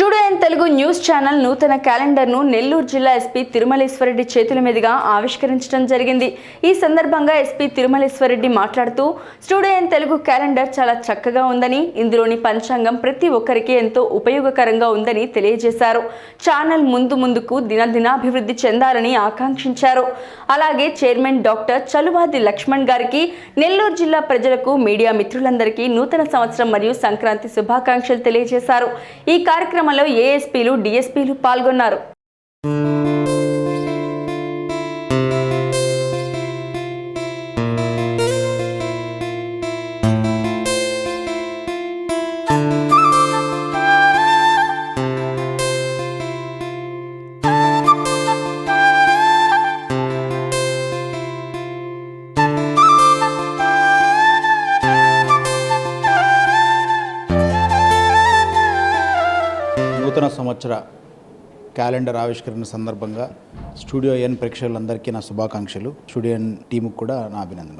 Studio Telugu news channel నూతన క్యాలెండర్ను నెల్లూరు జిల్లా SP Thirumaleswara Reddy చేతుల మీదుగా ఆవిష్కరించడం జరిగింది. ఈ సందర్భంగా ఎస్పీ తిరుమలేశ్వరరెడ్డి మాట్లాడుతూ స్టూడియో తెలుగు క్యాలెండర్ చాలా చక్కగా ఉందని ఇందులోని పంచాంగం ప్రతి ఒక్కరికి ఎంతో ఉపయోగకరంగా ఉందని తెలియజేశారు. ఛానల్ ముందు ముందుకు దినదినాభివృద్ధి చెందాలని ఆకాంక్షించారు. అలాగే చైర్మన్ డాక్టర్ చలువాది లక్ష్మణ్ గారికి నెల్లూరు జిల్లా ప్రజలకు మీడియా మిత్రులందరికీ నూతన సంవత్సరం మరియు సంక్రాంతి శుభాకాంక్షలు తెలియజేశారు. ఈ కార్యక్రమం కార్యక్రమంలో ఏఎస్పీలు డిఎస్పీలు పాల్గొన్నారు. నూతన సంవత్సర క్యాలెండర్ ఆవిష్కరణ సందర్భంగా స్టూడియో ఎన్ ప్రేక్షకులందరికీ నా శుభాకాంక్షలు. స్టూడియో ఎన్ టీముకు కూడా నా అభినందనలు.